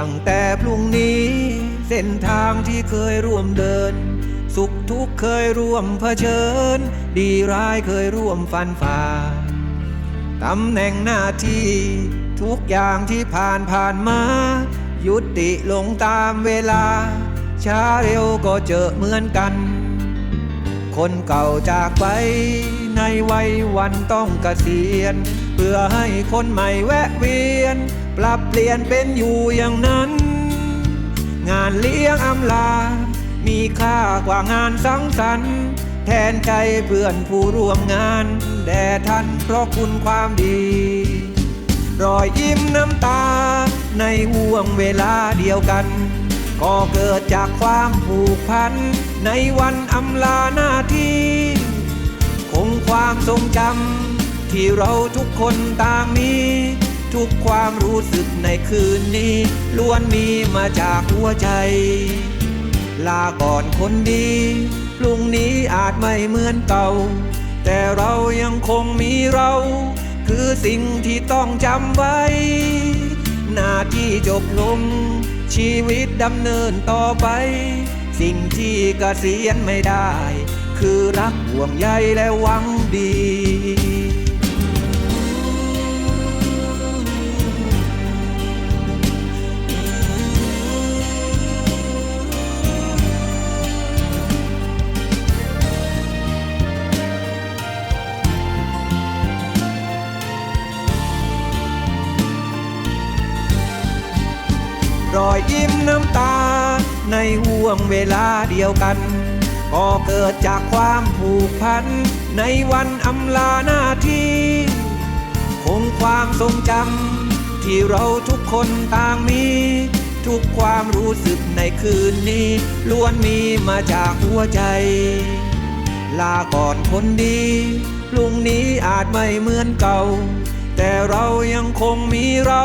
ตั้งแต่พรุ่งนี้ เส้นทางที่เคยร่วมเดิน สุขทุกข์เคยร่วมเผชิญ ดีร้ายเคยร่วมฟันฝ่าตำแหน่งหน้าที่ทุกอย่างที่ผ่านผ่านมา ยุติลงตามเวลา ช้าเร็วก็เจอเหมือนกัน คนเก่าจากไป ในวัยวันต้องเกษียณ เพื่อให้คนใหม่แวะเวียน ปรับเปลี่ยนเป็นอยู่อย่างนั้น งานเลี้ยงอำลา มีค่ากว่างานสังสรรค์ แทนใจเพื่อนผู้ร่วมงานแด่ท่านเพราะคุณความดี รอยยิ้มน้ำตา ในห่วงเวลาเดียวกัน ก็เกิดจากความผูกพัน ในวันอำลาหน้าที่คงความทรงจำที่เราทุกคนต่างมี ทุกความรู้สึกในคืนนี้ ล้วนมีมาจากหัวใจ ลาก่อนคนดีพรุ่งนี้อาจไม่เหมือนเก่า แต่เรายังคงมีเรา คือสิ่งที่ต้องจำไว้ หน้าที่จบลง ชีวิตดำเนินต่อไป สิ่งที่เกษียณไม่ได้ คือรักห่วงใยและหวังดี รอยยิ้มน้ำตา ในห่วงเวลาเดียวกัน ก็เกิดจากความผูกพัน ในวันอำลาหน้าที่คงความทรงจำที่เราทุกคนต่างมี ทุกความรู้สึกในคืนนี้ ล้วนมีมาจากหัวใจ ลาก่อนคนดีพรุ่งนี้อาจไม่เหมือนเก่า แต่เรายังคงมีเรา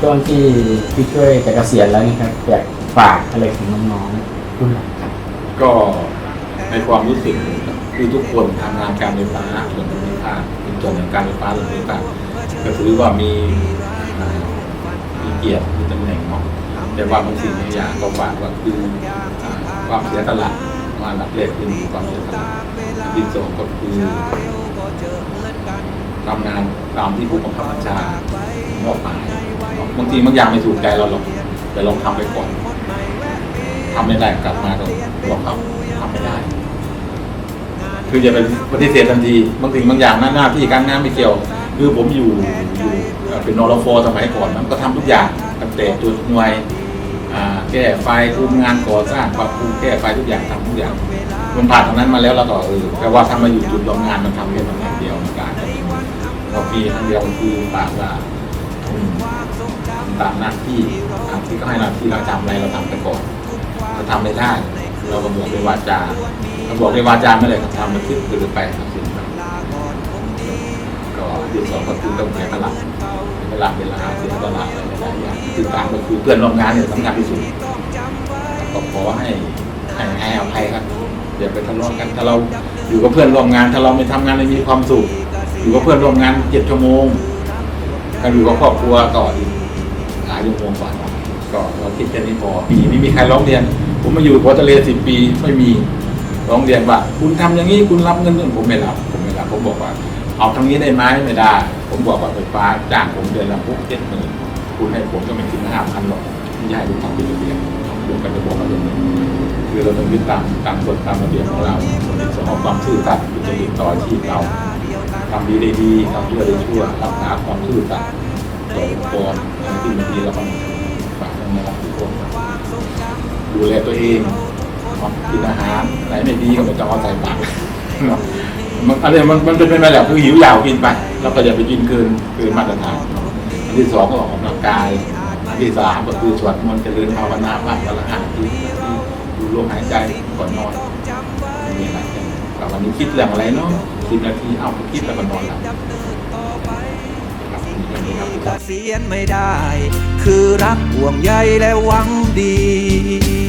ช่วงที่ที่ช่วยจะเกษียณแล้วนี่ครับอยากฝากอะไรถึงน้องๆรุ่นหลังครับก็ในความรู้สึกคือทุกคนทำงานการไฟฟ้าส่วนภูมิภาคเป็นส่วนของการไฟฟ้าส่วนภูมิภาคก็ถือว่ามีมีเกียรติมีตำแหน่งเนาะแต่ว่าบางสิ่งบางอย่างก็ฝากว่าคือความเสียสละมาอันดับแรกคือความเสียสละที่สองก็คือทำงานตามที่ผู้บังคับบัญชามอบหมาย บางทีบางอย่างไม่ถูกใจเราหรอกแต่ลองทำไปก่อนทำไม่ได้กลับมาก็บอกเขาทำไม่ได้ คืออย่าไปปฏิเสธทันทีบางสิ่งบางอย่างหน้าหน้าที่การงานไม่เกี่ยว คือผมอยู่อยู่เป็นนรฟสมัยก่อนมันก็ทำทุกอย่างตั้งแต่จุดหน่วยแก้ไฟคุมงานก่อสร้างปรับปรุงแก้ไฟทุกอย่างทำทุกอย่างมันผ่านตรงนั้นมาแล้วเราก็เออแต่ว่าทำมาอยู่จุดโรงงานมันทำแค่ตำแหน่งเดียวมันการเราปีครั้งเดียวคือปากว่า ตามหน้าที่ตามที่เขาให้หน้าที่เราทำอะไรเราทำไปก่อนเราทำไม่ได้ เราก็บอกในวาจาเราบอกในวาจาไม่เลยทำมันขึ้นคือไปครับสิ่งนั้นก็ที่สองก็คือต้องเสียสละเวลาเวลาเสียสละอะไรหลายอย่างคือตามก็คือเพื่อนร่วมงานเนี่ยสำคัญที่สุดก็ขอให้ให้ให้อภัยครับอย่าไปทะเลาะกันถ้าเราอยู่กับเพื่อนร่วมงาน ถ้าเราไม่ทำงานไม่มีความสุขอยู่กับเพื่อนร่วมงานเจ็ดชั่วโมง ถ้าอยู่กับครอบครัวก็อีกหลายชั่วโมงกว่าก็เราคิดแค่นี้พอปีไม่มีใครร้องเรียน ผมมาอยู่พอทะเลสิบปีไม่มีร้องเรียนว่า คุณทำอย่างนี้คุณรับเงินเดือนผมไม่รับ ผมไม่รับผมบอกว่าเอาทางนี้ได้ไหมไม่ได้ ผมบอกว่าไฟฟ้าจ้างผมเดือนละพวกเจ็ดหมื่นคุณให้ผมก็ไม่ถึงห้าพันหรอกที่ให้คุณทำเป็นระเบียบผมก็จะบอกว่าอย่างนี้คือเราต้องยึดตามตามกฎตามระเบียบของเราคนที่สองความซื่อสัตย์จะยึดต่ออาชีพเรา ทำดีได้ดีทำชั่วได้ชั่วรักษาความซื่อสัตย์ต่อองค์กรที่ม่ดีเราก็ฝากให้นะครับทุกคนดูแลตัวเองกินอาหารไหนไม่ดีก็ไม่ต้องเอาใส่ปากมันอะไรมันมันเป็นไปไม่แล้วคือหิวยากกินไปแล้วก็อย่าไปกินเกินเกินมาตรฐานอันที่สองก็ออกกำลังกายที่สามก็คือสวดมนต์เจริญภาวนาบ้างวันละห้านทีดูลมหายใจก่อนนอนม่มีอะไรแต่วันนี้คิดเรื่องอะไรเนาะ สิบนาทีเอาไปคิดแล้วก็นอนหลับครับมีแค่นี้ครับเสียนไม่ได้ คือรักห่วงใยและหวังดี